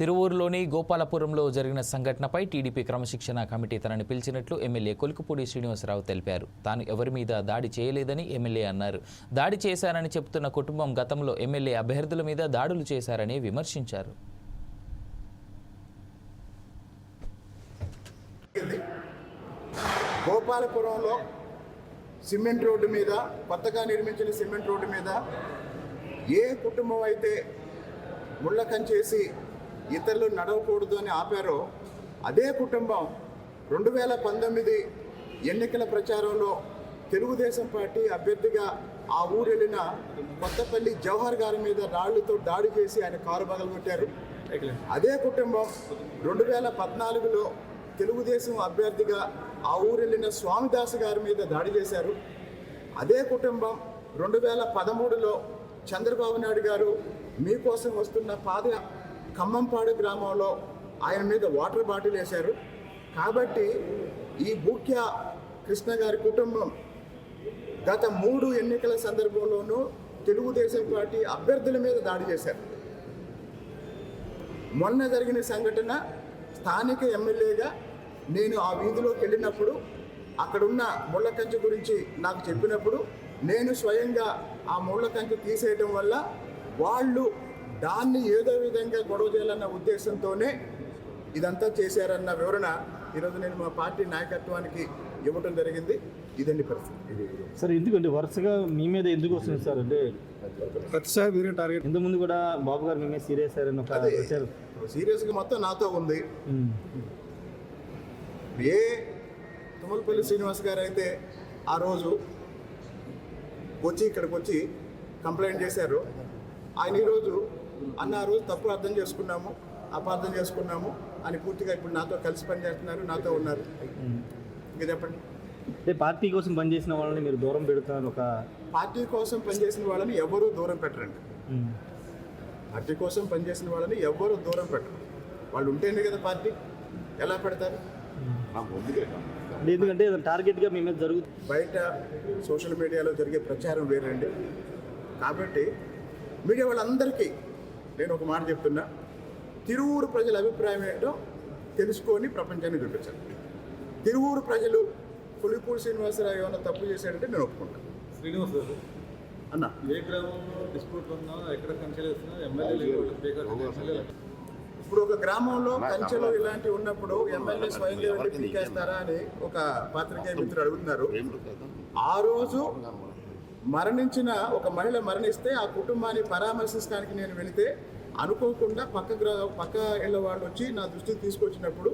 తిరువూరులోని గోపాలపురంలో జరిగిన సంఘటనపై టీడీపీ క్రమశిక్షణ కమిటీ తనని పిలిచినట్లు ఎమ్మెల్యే కొలుకుపూడి శ్రీనివాసరావు తెలిపారు. తాను ఎవరి మీద దాడి చేయలేదని ఎమ్మెల్యే అన్నారు. దాడి చేశారని చెబుతున్న కుటుంబం గతంలో ఎమ్మెల్యే అభ్యర్థుల మీద దాడులు చేశారని విమర్శించారు. గోపాలపురంలో సిమెంట్ రోడ్డు మీద కొత్తగా నిర్మించిన సిమెంట్ రోడ్డు మీద ఏ కుటుంబం అయితే ముళ్ళకం చేసి ఇతరులు నడవకూడదు అని ఆపారో అదే కుటుంబం రెండు వేల పంతొమ్మిది ఎన్నికల ప్రచారంలో తెలుగుదేశం పార్టీ అభ్యర్థిగా ఆ ఊరు వెళ్ళిన కొత్తపల్లి జవహర్ గారి మీద రాళ్ళతో దాడి చేసి ఆయన కారు పగలగొట్టారు. అదే కుటుంబం రెండు వేల పద్నాలుగులో తెలుగుదేశం అభ్యర్థిగా ఆ ఊరు వెళ్ళిన స్వామిదాస్ గారి మీద దాడి చేశారు. అదే కుటుంబం రెండు వేల పదమూడులో చంద్రబాబు నాయుడు గారు మీకోసం వస్తున్న పాద ఖమ్మంపాడు గ్రామంలో ఆయన మీద వాటర్ బాటిల్ వేశారు. కాబట్టి ఈ బూక్య కృష్ణ గారి కుటుంబం గత మూడు ఎన్నికల సందర్భంలోనూ తెలుగుదేశం పార్టీ అభ్యర్థుల మీద దాడి చేశారు. మొన్న జరిగిన సంఘటన స్థానిక ఎమ్మెల్యేగా నేను ఆ వీధిలోకి వెళ్ళినప్పుడు అక్కడున్న ముళ్ళ కంచె గురించి నాకు చెప్పినప్పుడు నేను స్వయంగా ఆ ముళ్ళ కంచె తీసేయటం వల్ల వాళ్ళు దాన్ని ఏదో విధంగా గొడవ చేయాలన్న ఉద్దేశంతోనే ఇదంతా చేశారన్న వివరణ ఈరోజు నేను మా పార్టీ నాయకత్వానికి ఇవ్వటం జరిగింది. ఇదండి పరిస్థితి. సార్ ఎందుకంటే వరుసగా మీ మీద ఎందుకు వస్తుంది సార్? అంటే ప్రతిసారి మీరే టార్గెట్ ఇంత ముందు కూడా బాబు గారు మీ మీద సీరియస్ వచ్చారు సీరియస్గా మొత్తం నాతో ఉంది. ఏ తుమ్మలపల్లి శ్రీనివాస్ గారు అయితే ఆ రోజు వచ్చి ఇక్కడికి వచ్చి కంప్లైంట్ చేశారు. ఆయన ఈరోజు అన్న ఆ రోజు తప్పు అర్థం చేసుకున్నాము అపార్థం చేసుకున్నాము అని పూర్తిగా ఇప్పుడు నాతో కలిసి పనిచేస్తున్నారు నాతో ఉన్నారు. ఇంకా చెప్పండి. అంటే పార్టీ కోసం పనిచేసిన వాళ్ళని మీరు దూరం పెడుతున్నారు ఒక పార్టీ కోసం పనిచేసిన వాళ్ళని ఎవరూ దూరం పెట్టరండి. పార్టీ కోసం పనిచేసిన వాళ్ళని ఎవరు దూరం పెట్టరు. వాళ్ళు ఉంటేనే కదా పార్టీ. ఎలా పెడతారు? ఎందుకంటే టార్గెట్గా మీ మీద జరుగుతుంది బయట సోషల్ మీడియాలో జరిగే ప్రచారం వేరండి. కాబట్టి మీడియా వాళ్ళందరికీ నేను ఒక మాట చెప్తున్నా. తిరువూరు ప్రజల అభిప్రాయం ఏంటో తెలుసుకొని ప్రపంచాన్ని చూపించాలి తిరువూరు ప్రజలు పులిపూడి శ్రీనివాసరావు ఏమైనా తప్పు చేశాడంటే నేను ఒప్పుకుంటాను శ్రీనివాస్ గారు అన్న. ఏ గ్రామంలో డిస్ప్యూట్ ఉన్నా ఎక్కడ కంచెలేస్తున్నా ఎమ్మెల్యే ఇప్పుడు ఒక గ్రామంలో కంచెలో ఇలాంటివి ఉన్నప్పుడు ఎమ్మెల్యే స్వయంగా వెళ్ళి పీకేస్తారా అని ఒక పాత్రికేయ మిత్రుడు అడుగుతున్నారు. ఆ రోజు మరణించిన ఒక మహిళ మరణిస్తే ఆ కుటుంబాన్ని పరామర్శించడానికి నేను వెళితే అనుకోకుండా పక్క గ్రా పక్క ఇళ్ళ వాళ్ళు వచ్చి నా దృష్టికి తీసుకొచ్చినప్పుడు